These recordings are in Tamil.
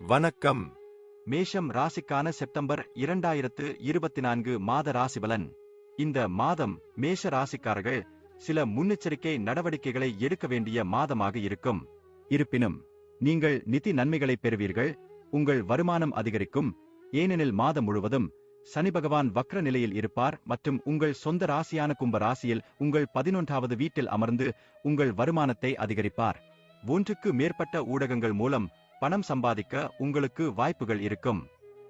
வணக்கம். மேஷம் ராசிக்கான செப்டம்பர் இரண்டாயிரத்து இருபத்தி நான்கு மாத ராசிபலன். இந்த மாதம் மேஷ ராசிக்காரர்கள் சில முன்னெச்சரிக்கை நடவடிக்கைகளை எடுக்க வேண்டிய மாதமாக இருக்கும். இருப்பினும் நீங்கள் நிதி நன்மைகளை பெறுவீர்கள் உங்கள் வருமானம் அதிகரிக்கும் ஏனெனில் மாதம் முழுவதும் சனி பகவான் வக்ர நிலையில் இருப்பார் மற்றும் உங்கள் சொந்த ராசியான கும்ப ராசியில் உங்கள் பதினொன்றாவது வீட்டில் அமர்ந்து உங்கள் வருமானத்தை அதிகரிப்பார். ஒன்றுக்கு மேற்பட்ட ஊடகங்கள் மூலம் பணம் சம்பாதிக்க உங்களுக்கு வாய்ப்புகள் இருக்கும்.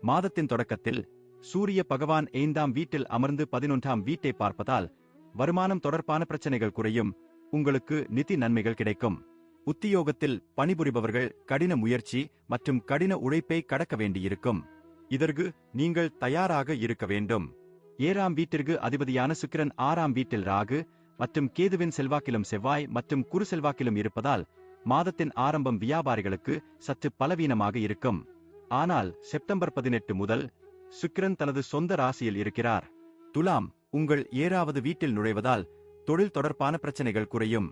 மாதத்தின் தொடக்கத்தில் சூரிய பகவான் ஐந்தாம் வீட்டில் அமர்ந்து பதினொன்றாம் வீட்டை பார்ப்பதால் வருமானம் தொடர்பான பிரச்சனைகள் குறையும் உங்களுக்கு நிதி நன்மைகள் கிடைக்கும். உத்தியோகத்தில் பணிபுரிபவர்கள் கடின முயற்சி மற்றும் கடின உழைப்பை கடக்க வேண்டியிருக்கும். இதற்கு நீங்கள் தயாராக இருக்க வேண்டும். ஏழாம் வீட்டிற்கு அதிபதியான சுக்கிரன் ஆறாம் வீட்டில் ராகு மற்றும் கேதுவின் செல்வாக்கிலும் செவ்வாய் மற்றும் குரு செல்வாக்கிலும் இருப்பதால் மாதத்தின் ஆரம்பம் வியாபாரிகளுக்கு சற்று பலவீனமாக இருக்கும். ஆனால் செப்டம்பர் பதினெட்டு முதல் சுக்கிரன் தனது சொந்த ராசியில் இருக்கிறார். துலாம் உங்கள் ஏழாவது வீட்டில் நுழைவதால் தொழில் தொடர்பான பிரச்சனைகள் குறையும்.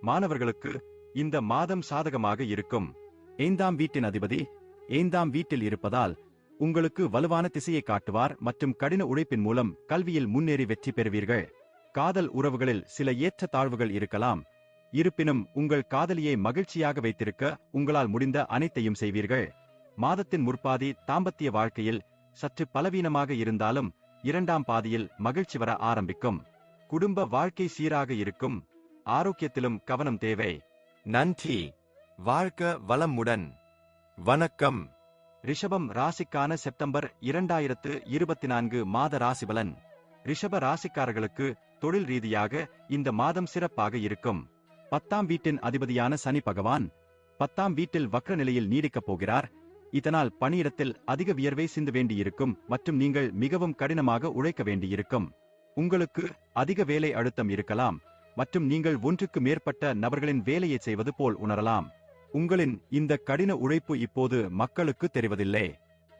மாணவர்களுக்கு இந்த மாதம் சாதகமாக இருக்கும். ஐந்தாம் வீட்டின் அதிபதி ஐந்தாம் வீட்டில் இருப்பதால் உங்களுக்கு வலுவான திசையை காட்டுவார் மற்றும் கடின உழைப்பின் மூலம் கல்வியில் முன்னேறி வெற்றி பெறுவீர்கள். காதல் உறவுகளில் சில ஏற்ற தாழ்வுகள் இருக்கலாம். இருப்பினும் உங்கள் காதலியை மகிழ்ச்சியாக வைத்திருக்க உங்களால் முடிந்த அனைத்தையும் செய்வீர்கள். மாதத்தின் முற்பாதி தாம்பத்திய வாழ்க்கையில் சற்று பலவீனமாக இருந்தாலும் இரண்டாம் பாதியில் மகிழ்ச்சி வர ஆரம்பிக்கும். குடும்ப வாழ்க்கை சீராக இருக்கும். ஆரோக்கியத்திலும் கவனம் தேவை. நன்றி. வாழ்க வளமுடன். வணக்கம். ரிஷபம் ராசிக்கான செப்டம்பர் இரண்டாயிரத்து இருபத்தி நான்கு மாத ராசிபலன். ரிஷப ராசிக்காரர்களுக்கு தொழில் ரீதியாக இந்த மாதம் சிறப்பாக இருக்கும். பத்தாம் வீட்டின் அதிபதியான சனி பகவான் பத்தாம் வீட்டில் வக்ர நிலையில் நீடிக்கப் போகிறார். இதனால் பணியிடத்தில் அதிக வியர்வை சிந்து வேண்டியிருக்கும் மற்றும் நீங்கள் மிகவும் கடினமாக உழைக்க வேண்டியிருக்கும். உங்களுக்கு அதிக வேலை அழுத்தம் இருக்கலாம் மற்றும் நீங்கள் ஒன்றுக்கு மேற்பட்ட நபர்களின் வேலையை செய்வது போல் உணரலாம். உங்களின் இந்த கடின உழைப்பு இப்போது மக்களுக்கு தெரிவதில்லை.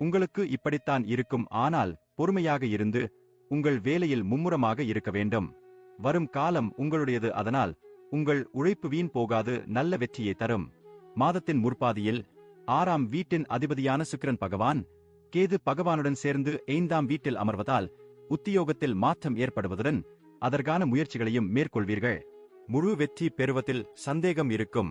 உங்களுக்கு இப்படித்தான் இருக்கும் ஆனால் பொறுமையாக இருந்து உங்கள் வேலையில் மும்முரமாக இருக்க வேண்டும். வரும் காலம் உங்களுடையது அதனால் உங்கள் உழைப்பு வீண் போகாது நல்ல வெற்றியை தரும். மாதத்தின் முற்பாதியில் ஆறாம் வீட்டின் அதிபதியான சுக்கிரன் பகவான் கேது பகவானுடன் சேர்ந்து ஐந்தாம் வீட்டில் அமர்வதால் உத்தியோகத்தில் மாற்றம் ஏற்படுவதுடன் அதற்கான முயற்சிகளையும் மேற்கொள்வீர்கள். முழு வெற்றி பெறுவதில் சந்தேகம் இருக்கும்.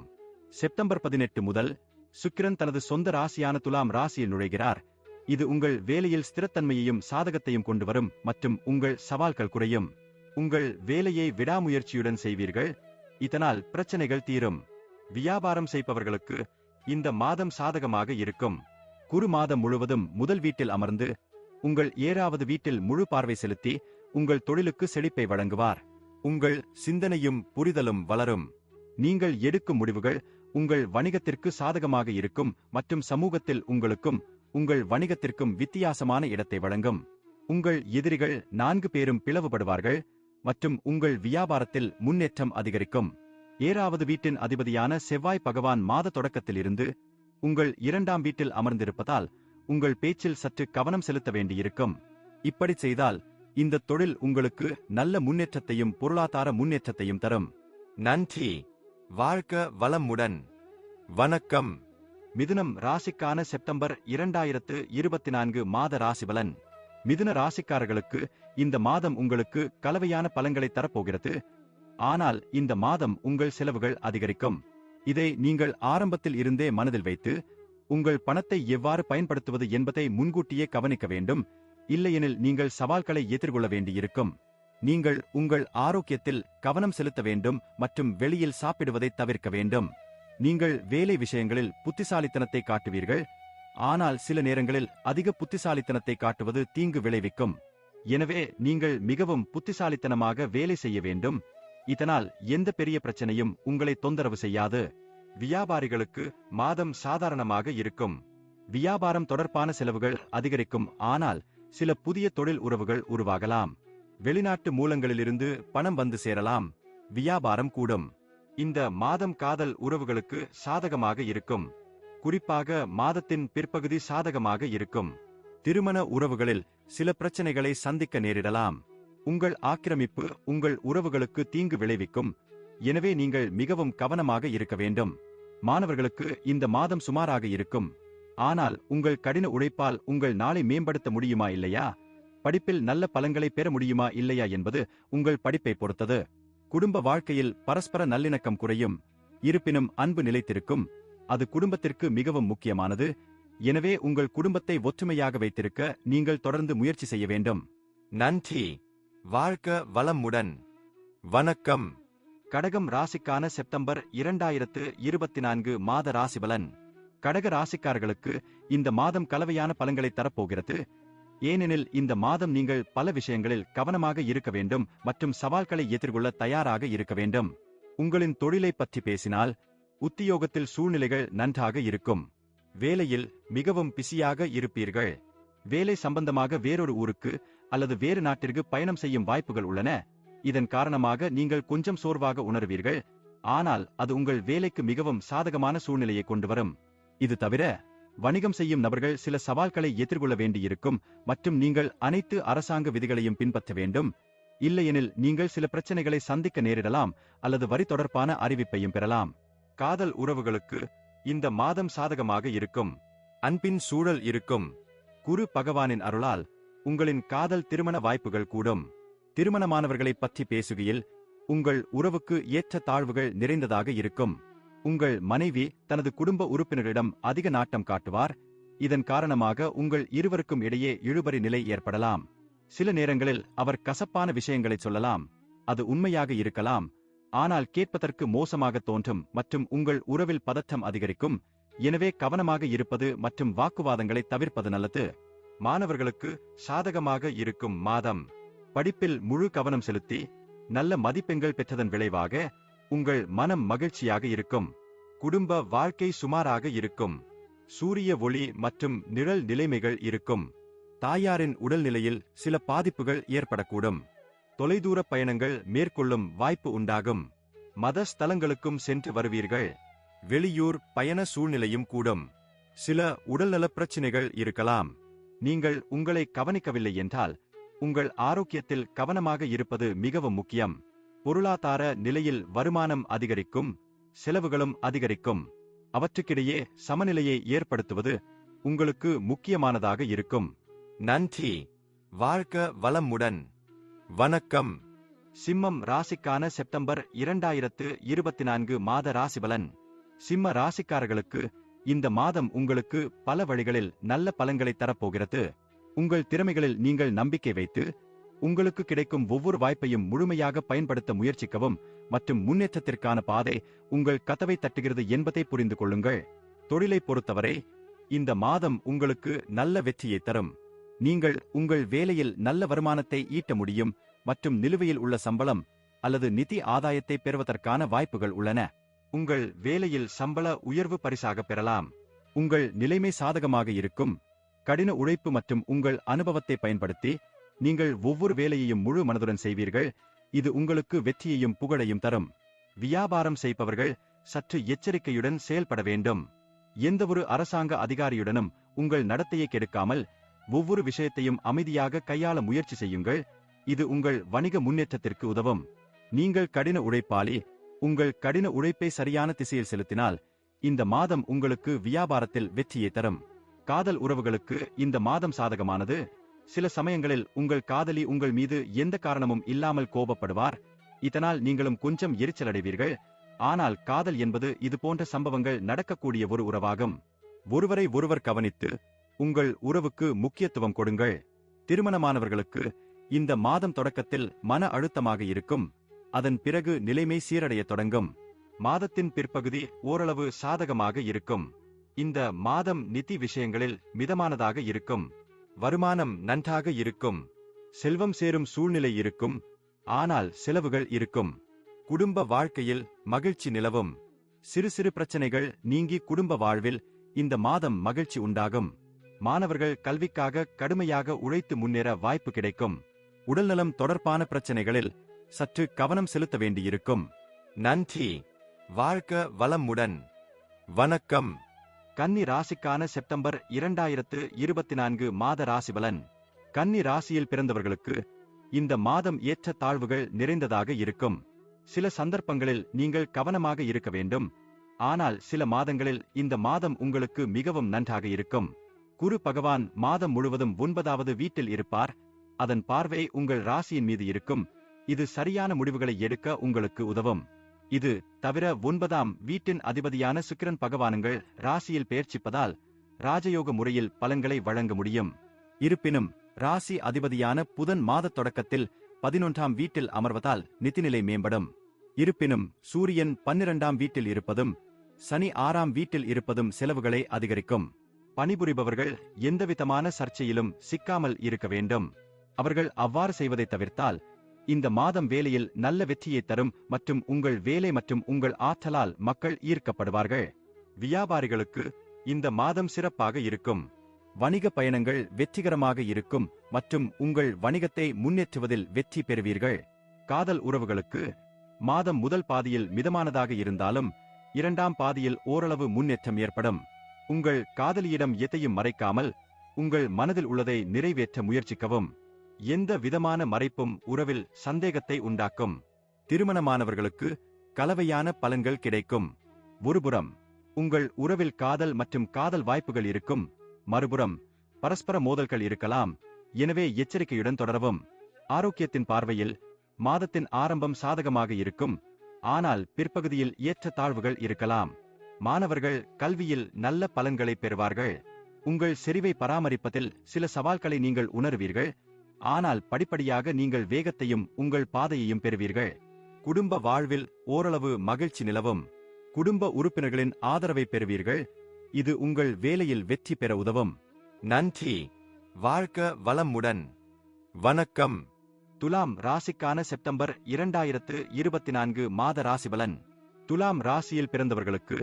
செப்டம்பர் பதினெட்டு முதல் சுக்கிரன் தனது சொந்த ராசியான துலாம் ராசியில் நுழைகிறார். இது உங்கள் வேலையில் ஸ்திரத்தன்மையையும் சாதகத்தையும் கொண்டு வரும் மற்றும் உங்கள் சவால்கள் குறையும். உங்கள் வேலையை விடாமுயற்சியுடன் செய்வீர்கள். இதனால் பிரச்சனைகள் தீரும். வியாபாரம் செய்பவர்களுக்கு இந்த மாதம் சாதகமாக இருக்கும். குரு மாதம் முழுவதும் முதல் வீட்டில் அமர்ந்து உங்கள் ஏழாவது வீட்டில் முழு பார்வை செலுத்தி உங்கள் தொழிலுக்கு செழிப்பை வழங்குவார். உங்கள் சிந்தனையும் புரிதலும் வளரும். நீங்கள் எடுக்கும் முடிவுகள் உங்கள் வணிகத்திற்கு சாதகமாக இருக்கும் மற்றும் சமூகத்தில் உங்களுக்கும் உங்கள் வணிகத்திற்கும் வித்தியாசமான இடத்தை வழங்கும். உங்கள் எதிரிகள் நான்கு பேரும் பிளவுபடுவார்கள். மற்றும் உங்கள் வியாபாரத்தில் முன்னேற்றம் அதிகரிக்கும். ஏழாவது வீட்டின் அதிபதியான செவ்வாய் பகவான் மாத தொடக்கத்திலிருந்து உங்கள் இரண்டாம் வீட்டில் அமர்ந்திருப்பதால் உங்கள் பேச்சில் சற்று கவனம் செலுத்த வேண்டியிருக்கும். இப்படி செய்தால் இந்த தொழில் உங்களுக்கு நல்ல முன்னேற்றத்தையும் பொருளாதார முன்னேற்றத்தையும் தரும். நன்றி. வாழ்க வளமுடன். வணக்கம். மிதுனம் ராசிக்கான செப்டம்பர் இரண்டாயிரத்து இருபத்தி நான்கு மாத ராசிபலன். மிதுன ராசிக்காரர்களுக்கு இந்த மாதம் உங்களுக்கு கலவையான பலன்களை தரப்போகிறது. ஆனால் இந்த மாதம் உங்கள் செலவுகள் அதிகரிக்கும். இதை நீங்கள் ஆரம்பத்தில் இருந்தே மனதில் வைத்து உங்கள் பணத்தை எவ்வாறு பயன்படுத்துவது என்பதை முன்கூட்டியே கவனிக்க வேண்டும். இல்லையெனில் நீங்கள் சவால்களை எதிர்கொள்ள வேண்டியிருக்கும். நீங்கள் உங்கள் ஆரோக்கியத்தில் கவனம் செலுத்த வேண்டும் மற்றும் வெளியில் சாப்பிடுவதை தவிர்க்க வேண்டும். நீங்கள் வேலை விஷயங்களில் புத்திசாலித்தனத்தை காட்டுவீர்கள். ஆனால் சில நேரங்களில் அதிக புத்திசாலித்தனத்தை காட்டுவது தீங்கு விளைவிக்கும். எனவே நீங்கள் மிகவும் புத்திசாலித்தனமாக வேலை செய்ய வேண்டும். இதனால் எந்த பெரிய பிரச்சனையும் உங்களை தொந்தரவு செய்யாது. வியாபாரிகளுக்கு மாதம் சாதாரணமாக இருக்கும். வியாபாரம் தொடர்பான செலவுகள் அதிகரிக்கும். ஆனால் சில புதிய தொழில் உறவுகள் உருவாகலாம். வெளிநாட்டு மூலங்களிலிருந்து பணம் வந்து சேரலாம். வியாபாரம் கூடும். இந்த மாதம் காதல் உறவுகளுக்கு சாதகமாக இருக்கும். குறிப்பாக மாதத்தின் பிற்பகுதி சாதகமாக இருக்கும். திருமண உறவுகளில் சில பிரச்சனைகளை சந்திக்க நேரிடலாம். உங்கள் ஆக்கிரமிப்பு உங்கள் உறவுகளுக்கு தீங்கு விளைவிக்கும். எனவே நீங்கள் மிகவும் கவனமாக இருக்க வேண்டும். மாணவர்களுக்கு இந்த மாதம் சுமாராக இருக்கும். ஆனால் உங்கள் கடின உழைப்பால் உங்கள் நாளை மேம்படுத்த முடியுமா இல்லையா? படிப்பில் நல்ல பலன்களை பெற முடியுமா இல்லையா என்பது உங்கள் படிப்பை பொறுத்தது. குடும்ப வாழ்க்கையில் பரஸ்பர நல்லிணக்கம் குறையும். இருப்பினும் அன்பு நிலைத்திருக்கும். அது குடும்பத்திற்கு மிகவும் முக்கியமானது. எனவே உங்கள் குடும்பத்தை ஒற்றுமையாக வைத்திருக்க நீங்கள் தொடர்ந்து முயற்சி செய்ய வேண்டும். நன்றி. வாழ்க வளமுடன். வணக்கம். கடகம் ராசிக்கான செப்டம்பர் இரண்டாயிரத்து இருபத்தி நான்கு மாத ராசிபலன். கடக ராசிக்காரர்களுக்கு இந்த மாதம் கலவையான பலன்களை தரப்போகிறது. ஏனெனில் இந்த மாதம் நீங்கள் பல விஷயங்களில் கவனமாக இருக்க வேண்டும் மற்றும் சவால்களை எதிர்கொள்ள தயாராக இருக்க வேண்டும். உங்களின் தொழிலை பற்றி பேசினால் உத்தியோகத்தில் சூழ்நிலைகள் நன்றாக இருக்கும். வேலையில் மிகவும் பிஸியாக இருப்பீர்கள். வேலை சம்பந்தமாக வேறொரு ஊருக்கு அல்லது வேறு நாட்டிற்கு பயணம் செய்யும் வாய்ப்புகள் உள்ளன. இதன் காரணமாக நீங்கள் கொஞ்சம் சோர்வாக உணர்வீர்கள். ஆனால் அது உங்கள் வேலைக்கு மிகவும் சாதகமான சூழ்நிலையை கொண்டு வரும். இது தவிர வணிகம் செய்யும் நபர்கள் சில சவால்களை எதிர்கொள்ள வேண்டியிருக்கும் மற்றும் நீங்கள் அனைத்து அரசாங்க விதிகளையும் பின்பற்ற வேண்டும். இல்லையெனில் நீங்கள் சில பிரச்சனைகளை சந்திக்க நேரிடலாம் அல்லது வரி தொடர்பான அறிவிப்பையும் பெறலாம். காதல் உறவுகளுக்கு இந்த மாதம் சாதகமாக இருக்கும். அன்பின் சூழல் இருக்கும். குரு பகவானின் அருளால் உங்களின் காதல் திருமண வாய்ப்புகள் கூடும். திருமணமானவர்களை பற்றி பேசுகையில் உங்கள் உறவுக்கு ஏற்ற தாழ்வுகள் நிறைந்ததாக இருக்கும். உங்கள் மனைவி தனது குடும்ப உறுப்பினரிடம் அதிக நாட்டம் காட்டுவார். இதன் காரணமாக உங்கள் இருவருக்கும் இடையே இழுபறி நிலை ஏற்படலாம். சில நேரங்களில் அவர் கசப்பான விஷயங்களை சொல்லலாம். அது உண்மையாக இருக்கலாம். ஆனால் கேட்பதற்கு மோசமாக தோன்றும் மற்றும் உங்கள் உறவில் பதற்றம் அதிகரிக்கும். எனவே கவனமாக இருப்பது மற்றும் வாக்குவாதங்களை தவிர்ப்பது நல்லது. மாணவர்களுக்கு சாதகமாக இருக்கும் மாதம். படிப்பில் முழு கவனம் செலுத்தி நல்ல மதிப்பெண்கள் பெற்றதன் விளைவாக உங்கள் மனம் மகிழ்ச்சியாக இருக்கும். குடும்ப வாழ்க்கை சுமாராக இருக்கும். சூரிய ஒளி மற்றும் நிழல் நிலைமைகள் இருக்கும். தாயாரின் உடல்நிலையில் சில பாதிப்புகள் ஏற்படக்கூடும். தொலைதூர பயணங்கள் மேற்கொள்ளும் வாய்ப்பு உண்டாகும். மத ஸ்தலங்களுக்கும் சென்று வருவீர்கள். வெளியூர் பயண சூழ்நிலையும் கூடும். சில உடல்நலப் பிரச்சினைகள் இருக்கலாம். நீங்கள் உங்களை கவனிக்கவில்லை என்றால் உங்கள் ஆரோக்கியத்தில் கவனமாக இருப்பது மிகவும் முக்கியம். பொருளாதார நிலையில் வருமானம் அதிகரிக்கும் செலவுகளும் அதிகரிக்கும். அவற்றுக்கிடையே சமநிலையை ஏற்படுத்துவது உங்களுக்கு முக்கியமானதாக இருக்கும். நன்றி. வாழ்க வளமுடன். வணக்கம். சிம்மம் ராசிக்கான செப்டம்பர் இரண்டாயிரத்து இருபத்தி நான்கு மாத ராசிபலன். சிம்ம ராசிக்காரர்களுக்கு இந்த மாதம் உங்களுக்கு பல வழிகளில் நல்ல பலன்களை தரப்போகிறது. உங்கள் திறமைகளில் நீங்கள் நம்பிக்கை வைத்து உங்களுக்கு கிடைக்கும் ஒவ்வொரு வாய்ப்பையும் முழுமையாக பயன்படுத்த முயற்சிக்கவும் மற்றும் முன்னேற்றத்திற்கான பாதை உங்கள் கதவை தட்டுகிறது என்பதை புரிந்து கொள்ளுங்கள். தொழிலை பொறுத்தவரை இந்த மாதம் உங்களுக்கு நல்ல வெற்றியை தரும். நீங்கள் உங்கள் வேலையில் நல்ல வருமானத்தை ஈட்ட முடியும் மற்றும் நிலுவையில் உள்ள சம்பளம் அல்லது நிதி ஆதாயத்தை பெறுவதற்கான வாய்ப்புகள் உள்ளன. உங்கள் வேலையில் சம்பள உயர்வு பரிசாக பெறலாம். உங்கள் நிலைமை சாதகமாக இருக்கும். கடின உழைப்பு மற்றும் உங்கள் அனுபவத்தை பயன்படுத்தி நீங்கள் ஒவ்வொரு வேலையையும் முழு மனதுடன் செய்வீர்கள். இது உங்களுக்கு வெற்றியையும் புகழையும் தரும். வியாபாரம் செய்பவர்கள் சற்று எச்சரிக்கையுடன் செயல்பட வேண்டும். எந்தவொரு அரசாங்க அதிகாரியுடனும் உங்கள் நடத்தையை கெடுக்காமல் ஒவ்வொரு விஷயத்தையும் அமைதியாக கையாள முயற்சி செய்யுங்கள். இது உங்கள் வணிக முன்னேற்றத்திற்கு உதவும். நீங்கள் கடின உழைப்பாளி. உங்கள் கடின உழைப்பை சரியான திசையில் செலுத்தினால் இந்த மாதம் உங்களுக்கு வியாபாரத்தில் வெற்றியை தரும். காதல் உறவுகளுக்கு இந்த மாதம் சாதகமானது. சில சமயங்களில் உங்கள் காதலி உங்கள் மீது எந்த காரணமும் இல்லாமல் கோபப்படுவார். இதனால் நீங்களும் கொஞ்சம் எரிச்சலடைவீர்கள். ஆனால் காதல் என்பது இது போன்ற சம்பவங்கள் நடக்கக்கூடிய ஒரு உறவாகும். ஒருவரை ஒருவர் கவனித்து உங்கள் உறவுக்கு முக்கியத்துவம் கொடுங்கள். திருமணமானவர்களுக்கு இந்த மாதம் தொடக்கத்தில் மன அழுத்தமாக இருக்கும். அதன் பிறகு நிலைமை சீரடைய தொடங்கும். மாதத்தின் பிற்பகுதி ஓரளவு சாதகமாக இருக்கும். இந்த மாதம் நிதி விஷயங்களில் மிதமானதாக இருக்கும். வருமானம் நன்றாக இருக்கும். செல்வம் சேரும் சூழ்நிலை இருக்கும். ஆனால் செலவுகள் இருக்கும். குடும்ப வாழ்க்கையில் மகிழ்ச்சி நிலவும். சிறு சிறு பிரச்சனைகள் நீங்கி குடும்ப வாழ்வில் இந்த மாதம் மகிழ்ச்சி உண்டாகும். மாணவர்கள் கல்விக்காக கடுமையாக உழைத்து முன்னேற வாய்ப்பு கிடைக்கும். உடல்நலம் தொடர்பான பிரச்சனைகளில் சற்று கவனம் செலுத்த வேண்டியிருக்கும். நன்றி. வாழ்க வளமுடன். வணக்கம். கன்னி ராசிக்கான செப்டம்பர் இரண்டாயிரத்து இருபத்தி நான்கு மாத ராசிபலன். கன்னி ராசியில் பிறந்தவர்களுக்கு இந்த மாதம் ஏற்ற தாழ்வுகள் நிறைந்ததாக இருக்கும். சில சந்தர்ப்பங்களில் நீங்கள் கவனமாக இருக்க வேண்டும். ஆனால் சில மாதங்களில் இந்த மாதம் உங்களுக்கு மிகவும் நன்றாக இருக்கும். குரு பகவான் மாதம் முழுவதும் ஒன்பதாவது வீட்டில் இருப்பார். அதன் பார்வை உங்கள் ராசியின் மீது இருக்கும். இது சரியான முடிவுகளை எடுக்க உங்களுக்கு உதவும். இது தவிர ஒன்பதாம் வீட்டின் அதிபதியான சுக்கிரன் பகவானுங்கள் ராசியில் பெயர்ச்சிப்பதால் ராஜயோக முறையில் பலன்களை வழங்க முடியும். இருப்பினும் ராசி அதிபதியான புதன் மாதத் தொடக்கத்தில் பதினொன்றாம் வீட்டில் அமர்வதால் நிதிநிலை மேம்படும். இருப்பினும் சூரியன் பன்னிரண்டாம் வீட்டில் இருப்பதும் சனி ஆறாம் வீட்டில் இருப்பதும் செலவுகளை அதிகரிக்கும். பணிபுரிபவர்கள் எந்தவிதமான சர்ச்சையிலும் சிக்காமல் இருக்க வேண்டும். அவர்கள் அவ்வாறு செய்வதை தவிர்த்தால் இந்த மாதம் வேலையில் நல்ல வெற்றியை தரும் மற்றும் உங்கள் வேலை மற்றும் உங்கள் ஆற்றலால் மக்கள் ஈர்க்கப்படுவார்கள். வியாபாரிகளுக்கு இந்த மாதம் சிறப்பாக இருக்கும். வணிக பயணங்கள் வெற்றிகரமாக இருக்கும் மற்றும் உங்கள் வணிகத்தை முன்னேற்றுவதில் வெற்றி பெறுவீர்கள். காதல் உறவுகளுக்கு மாதம் முதல் பாதியில் மிதமானதாக இருந்தாலும் இரண்டாம் பாதியில் ஓரளவு முன்னேற்றம் ஏற்படும். உங்கள் காதலியிடம் எதையும் மறைக்காமல் உங்கள் மனதில் உள்ளதை நிறைவேற்ற முயற்சிக்கவும். எந்த விதமான மறைப்பும் உறவில் சந்தேகத்தை உண்டாக்கும். திருமணமானவர்களுக்கு கலவையான பலன்கள் கிடைக்கும். ஒருபுறம் உங்கள் உறவில் காதல் மற்றும் காதல் வாய்ப்புகள் இருக்கும். மறுபுறம் பரஸ்பர மோதல்கள் இருக்கலாம். எனவே எச்சரிக்கையுடன் தொடரவும். ஆரோக்கியத்தின் பார்வையில் மாதத்தின் ஆரம்பம் சாதகமாக இருக்கும். ஆனால் பிற்பகுதியில் ஏற்ற தாழ்வுகள் இருக்கலாம். மாணவர்கள் கல்வியில் நல்ல பலன்களை பெறுவார்கள். உங்கள் செறிவை பராமரிப்பதில் சில சவால்களை நீங்கள் உணர்வீர்கள். ஆனால் படிப்படியாக நீங்கள் வேகத்தையும் உங்கள் பாதையையும் பெறுவீர்கள். குடும்ப வாழ்வில் ஓரளவு மகிழ்ச்சி நிலவும். குடும்ப உறுப்பினர்களின் ஆதரவை பெறுவீர்கள். இது உங்கள் வேலையில் வெற்றி பெற உதவும். நன்றி. வாழ்க வளமுடன். வணக்கம். துலாம் ராசிக்கான செப்டம்பர் இரண்டாயிரத்து இருபத்தி நான்கு மாத ராசிபலன். துலாம் ராசியில் பிறந்தவர்களுக்கு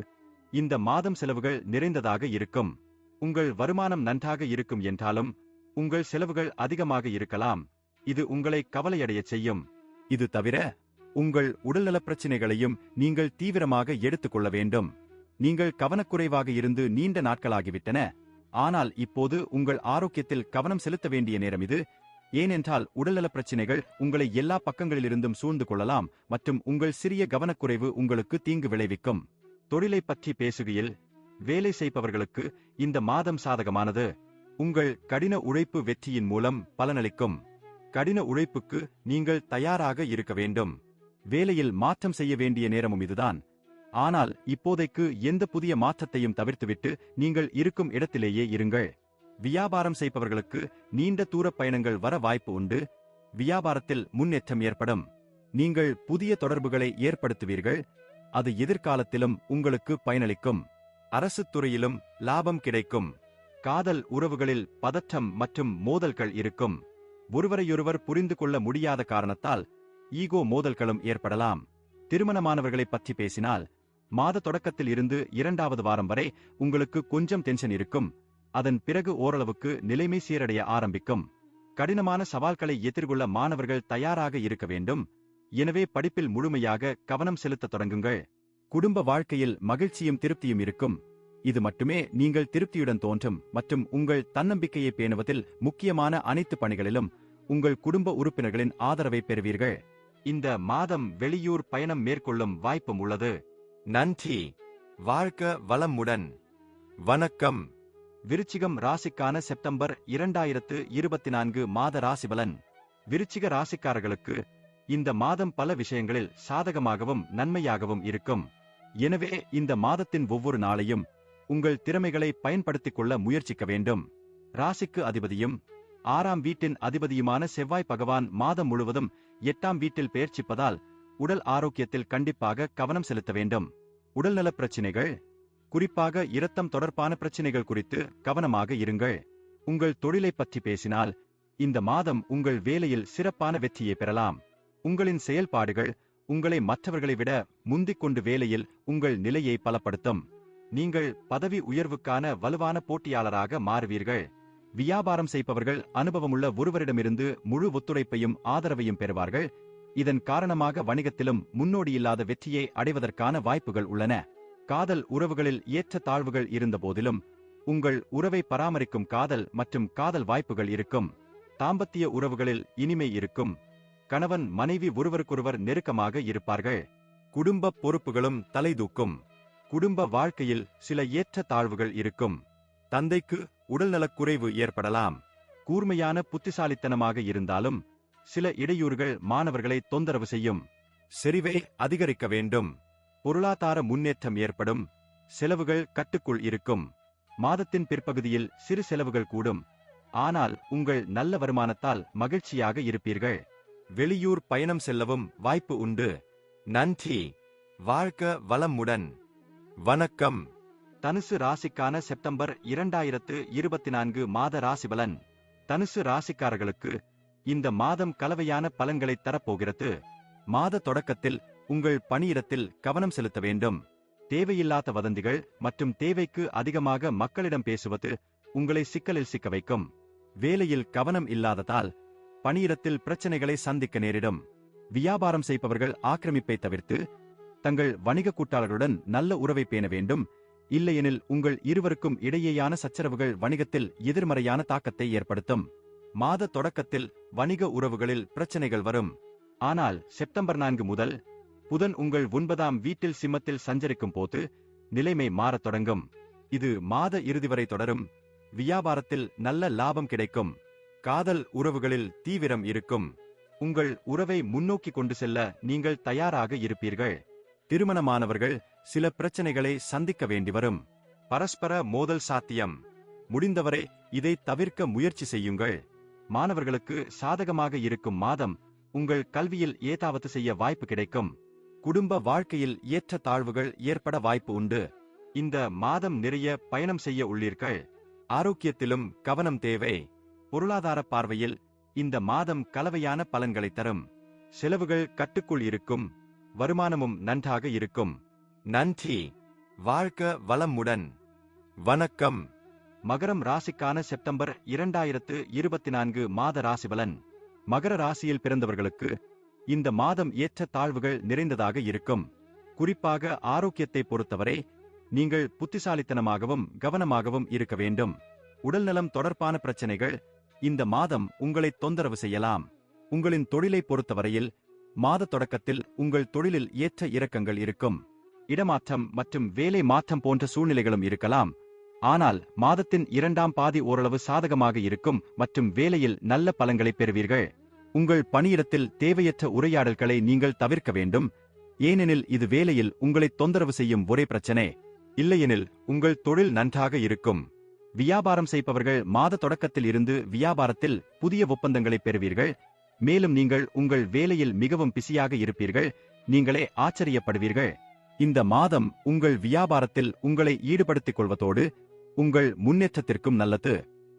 இந்த மாதம் செலவுகள் நிறைந்ததாக இருக்கும். உங்கள் வருமானம் நன்றாக இருக்கும் என்றாலும் உங்கள் செலவுகள் அதிகமாக இருக்கலாம். இது உங்களை கவலையடையச் செய்யும். இது தவிர உங்கள் உடல்நலப் பிரச்சினைகளையும் நீங்கள் தீவிரமாக எடுத்துக்கொள்ள வேண்டும். நீங்கள் கவனக்குறைவாக இருந்து நீண்ட நாட்களாகிவிட்டன. ஆனால் இப்போது உங்கள் ஆரோக்கியத்தில் கவனம் செலுத்த வேண்டிய நேரம் இது. ஏனென்றால் உடல்நலப் பிரச்சினைகள் உங்களை எல்லா பக்கங்களிலிருந்தும் சூழ்ந்து கொள்ளலாம் மற்றும் உங்கள் சிறிய கவனக்குறைவு உங்களுக்கு தீங்கு விளைவிக்கும். தொழிலை பற்றி பேசுகையில் வேலை செய்பவர்களுக்கு இந்த மாதம் சாதகமானது. உங்கள் கடின உழைப்பு வெற்றியின் மூலம் பலனளிக்கும். கடின உழைப்புக்கு நீங்கள் தயாராக இருக்க வேண்டும். வேலையில் மாற்றம் செய்ய வேண்டிய நேரமும் இதுதான். ஆனால் இப்போதைக்கு எந்த புதிய மாற்றத்தையும் தவிர்த்துவிட்டு நீங்கள் இருக்கும் இடத்திலேயே இருங்கள். வியாபாரம் செய்பவர்களுக்கு நீண்ட தூர பயணங்கள் வர வாய்ப்பு உண்டு. வியாபாரத்தில் முன்னேற்றம் ஏற்படும். நீங்கள் புதிய தொடர்புகளை ஏற்படுத்துவீர்கள். அது எதிர்காலத்திலும் உங்களுக்கு பயனளிக்கும். அரசு துறையிலும் லாபம் கிடைக்கும். காதல் உறவுகளில் பதற்றம் மற்றும் மோதல்கள் இருக்கும். ஒருவரையொருவர் புரிந்து கொள்ள முடியாத காரணத்தால் ஈகோ மோதல்களும் ஏற்படலாம். திருமணமானவர்களை பற்றி பேசினால் மாத தொடக்கத்தில் இருந்து இரண்டாவது வாரம் வரை உங்களுக்கு கொஞ்சம் டென்ஷன் இருக்கும். அதன் பிறகு ஓரளவுக்கு நிலைமை சீரடைய ஆரம்பிக்கும். கடினமான சவால்களை எதிர்கொள்ள மாணவர்கள் தயாராக இருக்க வேண்டும். எனவே படிப்பில் முழுமையாக கவனம் செலுத்த தொடங்குங்கள். குடும்ப வாழ்க்கையில் மகிழ்ச்சியும் திருப்தியும் இருக்கும். இது மட்டுமே நீங்கள் திருப்தியுடன் தோன்றும் மற்றும் உங்கள் தன்னம்பிக்கையை பேணுவதில் முக்கியமான அனைத்து பணிகளிலும் உங்கள் குடும்ப உறுப்பினர்களின் ஆதரவை பெறுவீர்கள். இந்த மாதம் வெளியூர் பயணம் மேற்கொள்ளும் வாய்ப்பும் உள்ளது. நன்றி. வாழ்க வளமுடன். வணக்கம். விருச்சிகம் ராசிக்கான செப்டம்பர் இரண்டாயிரத்து இருபத்தி நான்கு மாத ராசிபலன். விருச்சிக ராசிக்காரர்களுக்கு இந்த மாதம் பல விஷயங்களில் சாதகமாகவும் நன்மையாகவும் இருக்கும். எனவே இந்த மாதத்தின் ஒவ்வொரு நாளையும் உங்கள் திறமைகளை பயன்படுத்திக் கொள்ள முயற்சிக்க வேண்டும். ராசிக்கு அதிபதியும் ஆறாம் வீட்டின் அதிபதியுமான செவ்வாய் பகவான் மாதம் முழுவதும் எட்டாம் வீட்டில் பெயர்ச்சிப்பதால் உடல் ஆரோக்கியத்தில் கண்டிப்பாக கவனம் செலுத்த வேண்டும். உடல்நலப் பிரச்சினைகள் குறிப்பாக இரத்தம் தொடர்பான பிரச்சினைகள் குறித்து கவனமாக இருங்கள். உங்கள் தொழிலை பற்றி பேசினால் இந்த மாதம் உங்கள் வேலையில் சிறப்பான வெற்றியை பெறலாம். உங்களின் செயல்பாடுகள் உங்களை மற்றவர்களை விட முந்திக் கொண்டு வேலையில் உங்கள் நிலையை பலப்படுத்தும். நீங்கள் பதவி உயர்வுக்கான வலுவான போட்டியாளராக மாறுவீர்கள். வியாபாரம் செய்பவர்கள் அனுபவமுள்ள ஒருவரிடமிருந்து முழு ஒத்துழைப்பையும் ஆதரவையும் பெறுவார்கள். இதன் காரணமாக வணிகத்திலும் முன்னோடியில்லாத வெற்றியை அடைவதற்கான வாய்ப்புகள் உள்ளன. காதல் உறவுகளில் ஏற்ற தாழ்வுகள் இருந்தபோதிலும் உங்கள் உறவை பராமரிக்கும் காதல் மற்றும் காதல் வாய்ப்புகள் இருக்கும். தாம்பத்திய உறவுகளில் இனிமை இருக்கும். கணவன் மனைவி ஒருவருக்கொருவர் நெருக்கமாக இருப்பார்கள். குடும்ப பொறுப்புகளும் தலைதூக்கும். குடும்ப வாழ்க்கையில் சில ஏற்ற தாழ்வுகள் இருக்கும். தந்தைக்கு உடல்நலக்குறைவு ஏற்படலாம். கூர்மையான புத்திசாலித்தனமாக இருந்தாலும் சில இடையூறுகள் மாணவர்களை தொந்தரவு செய்யும். செறிவை அதிகரிக்க வேண்டும். பொருளாதார முன்னேற்றம் ஏற்படும். செலவுகள் கட்டுக்குள் இருக்கும். மாதத்தின் பிற்பகுதியில் சிறு செலவுகள் கூடும். ஆனால் உங்கள் நல்ல வருமானத்தால் மகிழ்ச்சியாக இருப்பீர்கள். வெளியூர் பயணம் செல்லவும் வாய்ப்பு உண்டு. நன்றி. வாழ்க வளமுடன். வணக்கம். தனுசு ராசிக்கான செப்டம்பர் இரண்டாயிரத்து இருபத்தி நான்கு மாத ராசிபலன். தனுசு ராசிக்காரர்களுக்கு இந்த மாதம் கலவையான பலன்களை தரப்போகிறது. மாத தொடக்கத்தில் உங்கள் பணியிடத்தில் கவனம் செலுத்த வேண்டும். தேவையில்லாத வதந்திகள் மற்றும் தேவைக்கு அதிகமாக மக்களிடம் பேசுவது உங்களை சிக்கலில் சிக்க வைக்கும். வேலையில் கவனம் இல்லாததால் பணியிடத்தில் பிரச்சனைகளை சந்திக்க நேரிடும். வியாபாரம் செய்பவர்கள் ஆக்கிரமிப்பை தவிர்த்து தங்கள் வணிக கூட்டாளர்களுடன் நல்ல உறவை பேண வேண்டும். இல்லையெனில் உங்கள் இருவருக்கும் இடையேயான சச்சரவுகள் வணிகத்தில் எதிர்மறையான தாக்கத்தை ஏற்படுத்தும். மாத தொடக்கத்தில் வணிக உறவுகளில் பிரச்சனைகள் வரும். ஆனால் செப்டம்பர் நான்கு முதல் புதன் உங்கள் ஒன்பதாம் வீட்டில் சிம்மத்தில் சஞ்சரிக்கும் போது நிலைமை மாறத் தொடங்கும். இது மாத இறுதி வரை தொடரும். வியாபாரத்தில் நல்ல லாபம் கிடைக்கும். காதல் உறவுகளில் தீவிரம் இருக்கும். உங்கள் உறவை முன்னோக்கி கொண்டு செல்ல நீங்கள் தயாராக இருப்பீர்கள். திருமணமானவர்கள் சில பிரச்சனைகளை சந்திக்க வேண்டி வரும். பரஸ்பர மோதல் சாத்தியம். முடிந்தவரை இதை தவிர்க்க முயற்சி செய்யுங்கள். மாணவர்களுக்கு சாதகமாக இருக்கும் மாதம் உங்கள் கல்வியில் ஏதாவது செய்ய வாய்ப்பு கிடைக்கும். குடும்ப வாழ்க்கையில் ஏற்ற தாழ்வுகள் ஏற்பட வாய்ப்பு உண்டு. இந்த மாதம் நிறைய பயணம் செய்ய உள்ளீர்கள். ஆரோக்கியத்திலும் கவனம் தேவை. பொருளாதார பார்வையில் இந்த மாதம் கலவையான பலன்களை தரும். செலவுகள் கட்டுக்குள் இருக்கும். வருமானமும் நன்றாக இருக்கும். நன்றி. வாழ்க வளமுடன். வணக்கம். மகரம் ராசிக்கான செப்டம்பர் இரண்டாயிரத்து இருபத்தி நான்கு மாத ராசிபலன். மகர ராசியில் பிறந்தவர்களுக்கு இந்த மாதம் ஏற்ற தாழ்வுகள் நிறைந்ததாக இருக்கும். குறிப்பாக ஆரோக்கியத்தை பொறுத்தவரை நீங்கள் புத்திசாலித்தனமாகவும் கவனமாகவும் இருக்க வேண்டும். உடல்நலம் தொடர்பான பிரச்சனைகள் இந்த மாதம் உங்களை தொந்தரவு செய்யலாம். உங்களின் தொழிலை பொறுத்தவரையில் மாத தொடக்கத்தில் உங்கள் தொழிலில் ஏற்ற இறக்கங்கள் இருக்கும். இடமாற்றம் மற்றும் வேலை மாற்றம் போன்ற சூழ்நிலைகளும் இருக்கலாம். ஆனால் மாதத்தின் இரண்டாம் பாதி ஓரளவு சாதகமாக இருக்கும் மற்றும் வேலையில் நல்ல பலன்களை பெறுவீர்கள். உங்கள் பணியிடத்தில் தேவையற்ற உரையாடல்களை நீங்கள் தவிர்க்க வேண்டும். ஏனெனில் இது வேலையில் உங்களை தொந்தரவு செய்யும் ஒரே பிரச்சனை. இல்லையெனில் உங்கள் தொழில் நன்றாக இருக்கும். வியாபாரம் செய்பவர்கள் மாத தொடக்கத்தில் இருந்து வியாபாரத்தில் புதிய ஒப்பந்தங்களை பெறுவீர்கள். மேலும் நீங்கள் உங்கள் வேலையில் மிகவும் பிஸியாக இருப்பீர்கள். நீங்களே ஆச்சரியப்படுவீர்கள். இந்த மாதம் உங்கள் வியாபாரத்தில் உங்களை ஈடுபடுத்திக் கொள்வதோடு உங்கள் முன்னேற்றத்திற்கும் நல்லது.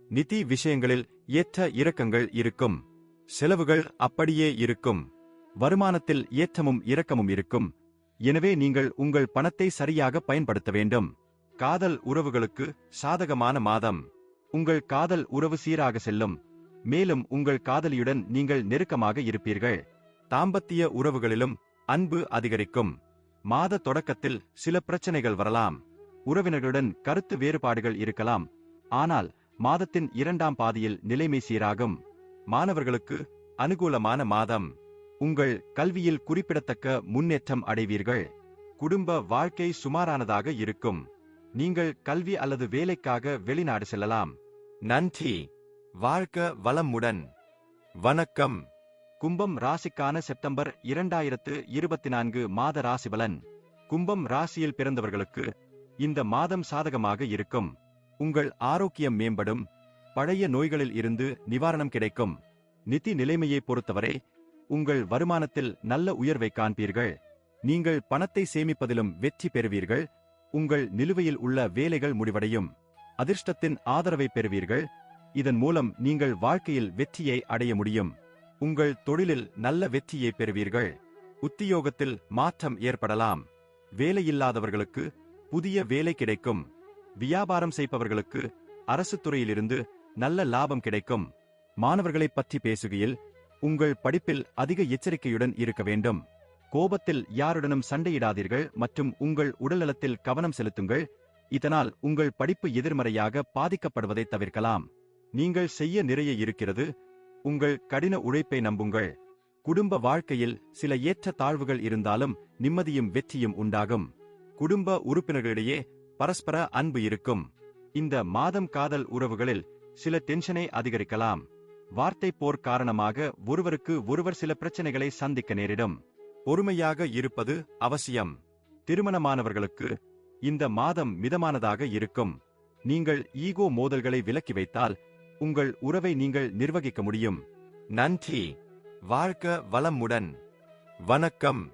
நிதி விஷயங்களில் ஏற்ற இறக்கங்கள் இருக்கும். செலவுகள் அப்படியே இருக்கும். வருமானத்தில் ஏற்றமும் இறக்கமும் இருக்கும். எனவே நீங்கள் உங்கள் பணத்தை சரியாக பயன்படுத்த வேண்டும். காதல் உறவுகளுக்கு சாதகமான மாதம். உங்கள் காதல் உறவு சீராக செல்லும். மேலும் உங்கள் காதலியுடன் நீங்கள் நெருக்கமாக இருப்பீர்கள். தாம்பத்திய உறவுகளிலும் அன்பு அதிகரிக்கும். மாத தொடக்கத்தில் சில பிரச்சனைகள் வரலாம். உறவினர்களுடன் கருத்து வேறுபாடுகள் இருக்கலாம். ஆனால் மாதத்தின் இரண்டாம் பாதியில் நிலைமை சீராகும். மாணவர்களுக்கு அனுகூலமான மாதம். உங்கள் கல்வியில் குறிப்பிடத்தக்க முன்னேற்றம் அடைவீர்கள். குடும்ப வாழ்க்கை சுமாரானதாக இருக்கும். நீங்கள் கல்வி அல்லது வேலைக்காக வெளிநாடு செல்லலாம். நன்றி. வாழ்க வளமுடன். வணக்கம். கும்பம் ராசிக்கான செப்டம்பர் இரண்டாயிரத்து இருபத்தி நான்கு மாத ராசிபலன். கும்பம் ராசியில் பிறந்தவர்களுக்கு இந்த மாதம் சாதகமாக இருக்கும். உங்கள் ஆரோக்கியம் மேம்படும். பழைய நோய்களில் இருந்து நிவாரணம் கிடைக்கும். நிதி நிலைமையை பொறுத்தவரை உங்கள் வருமானத்தில் நல்ல உயர்வை காண்பீர்கள். நீங்கள் பணத்தை சேமிப்பதிலும் வெற்றி பெறுவீர்கள். உங்கள் நிலுவையில் உள்ள வேலைகள் முடிவடையும். அதிர்ஷ்டத்தின் ஆதரவை பெறுவீர்கள். இதன் மூலம் நீங்கள் வாழ்க்கையில் வெற்றியை அடைய முடியும். உங்கள் தொழிலில் நல்ல வெற்றியை பெறுவீர்கள். உத்தியோகத்தில் மாற்றம் ஏற்படலாம். வேலையில்லாதவர்களுக்கு புதிய வேலை கிடைக்கும். வியாபாரம் செய்பவர்களுக்கு அரசு துறையிலிருந்து நல்ல லாபம் கிடைக்கும். மாணவர்களைப் பற்றி பேசுகையில் உங்கள் படிப்பில் அதிக எச்சரிக்கையுடன் இருக்க வேண்டும். கோபத்தில் யாருடனும் சண்டையிடாதீர்கள் மற்றும் உங்கள் உடல்நலத்தில் கவனம் செலுத்துங்கள். இதனால் உங்கள் படிப்பு எதிர்மறையாக பாதிக்கப்படுவதை தவிர்க்கலாம். நீங்கள் செய்ய நிறைய இருக்கிறது. உங்கள் கடின உழைப்பை நம்புங்கள். குடும்ப வாழ்க்கையில் சில ஏற்ற தாழ்வுகள் இருந்தாலும் நிம்மதியும் வெற்றியும் உண்டாகும். குடும்ப உறுப்பினர்களிடையே பரஸ்பர அன்பு இருக்கும். இந்த மாதம் காதல் உறவுகளில் சில டென்ஷனை அதிகரிக்கலாம். வார்த்தை போர் காரணமாக ஒருவருக்கு ஒருவர் சில பிரச்சனைகளை சந்திக்க நேரிடும். பொறுமையாக இருப்பது அவசியம். திருமணமானவர்களுக்கு இந்த மாதம் மிதமானதாக இருக்கும். நீங்கள் ஈகோ மோதல்களை விலக்கி வைத்தால் உங்கள் உறவை நீங்கள் நிர்வகிக்க முடியும். நன்றி. வாழ்க வளமுடன். வணக்கம்.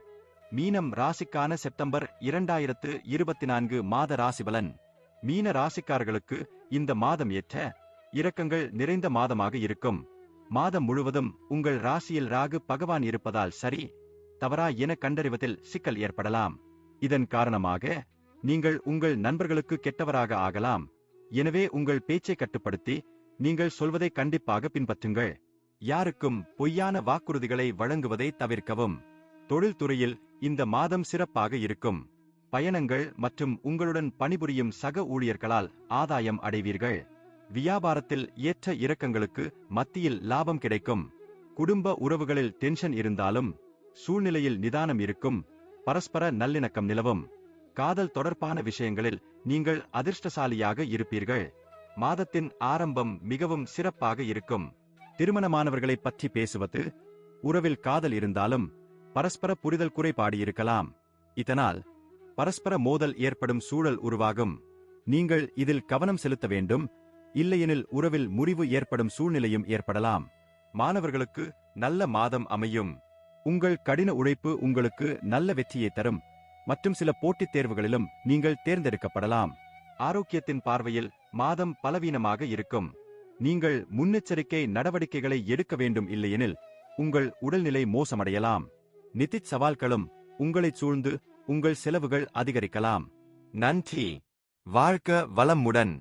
மீனம் ராசிக்கான செப்டம்பர் இரண்டாயிரத்து இருபத்தி நான்கு மாத ராசிபலன். மீன ராசிக்காரர்களுக்கு இந்த மாதம் ஏற்ற இரக்கங்கள் நிறைந்த மாதமாக இருக்கும். மாதம் முழுவதும் உங்கள் ராசியில் ராகு பகவான் இருப்பதால் சரி தவறா என கண்டறிவதில் சிக்கல் ஏற்படலாம். இதன் காரணமாக நீங்கள் உங்கள் நண்பர்களுக்கு கெட்டவராக ஆகலாம். எனவே உங்கள் பேச்சை கட்டுப்படுத்தி நீங்கள் சொல்வதை கண்டிப்பாக பின்பற்றுங்கள். யாருக்கும் பொய்யான வாக்குறுதிகளை வழங்குவதை தவிர்க்கவும். தொழில்துறையில் இந்த மாதம் சிறப்பாக இருக்கும். பயணங்கள் மற்றும் உங்களுடன் பணிபுரியும் சக ஊழியர்களால் ஆதாயம் அடைவீர்கள். வியாபாரத்தில் ஏற்ற இறக்கங்களுக்கு மத்தியில் லாபம் கிடைக்கும். குடும்ப உறவுகளில் டென்ஷன் இருந்தாலும் சூழ்நிலையில் நிதானம் இருக்கும் பரஸ்பர நல்லிணக்கம் நிலவும். காதல் தொடர்பான விஷயங்களில் நீங்கள் அதிர்ஷ்டசாலியாக இருப்பீர்கள். மாதத்தின் ஆரம்பம் மிகவும் சிறப்பாக இருக்கும். திருமணமானவர்களை பற்றி பேசுவது உறவில் காதல் இருந்தாலும் பரஸ்பர புரிதல் குறைபாடு இருக்கலாம். இதனால் பரஸ்பர மோதல் ஏற்படும் சூழல் உருவாகும். நீங்கள் இதில் கவனம் செலுத்த வேண்டும் இல்லையெனில் உறவில் முறிவு ஏற்படும் சூழ்நிலையும் ஏற்படலாம். மாணவர்களுக்கு நல்ல மாதம் அமையும். உங்கள் கடின உழைப்பு உங்களுக்கு நல்ல வெற்றியை தரும். மற்றும் சில போட்டித் தேர்வுகளிலும் நீங்கள் தேர்ந்தெடுக்கப்படலாம். ஆரோக்கியத்தின் பார்வையில் மாதம் பலவீனமாக இருக்கும். நீங்கள் முன்னெச்சரிக்கை நடவடிக்கைகளை எடுக்க வேண்டும் இல்லையெனில் உங்கள் உடல்நிலை மோசமடையலாம். நிதிச் சவால்களும் உங்களைச் சூழ்ந்து உங்கள் செலவுகள் அதிகரிக்கலாம். நன்றி. வாழ்க வளமுடன்.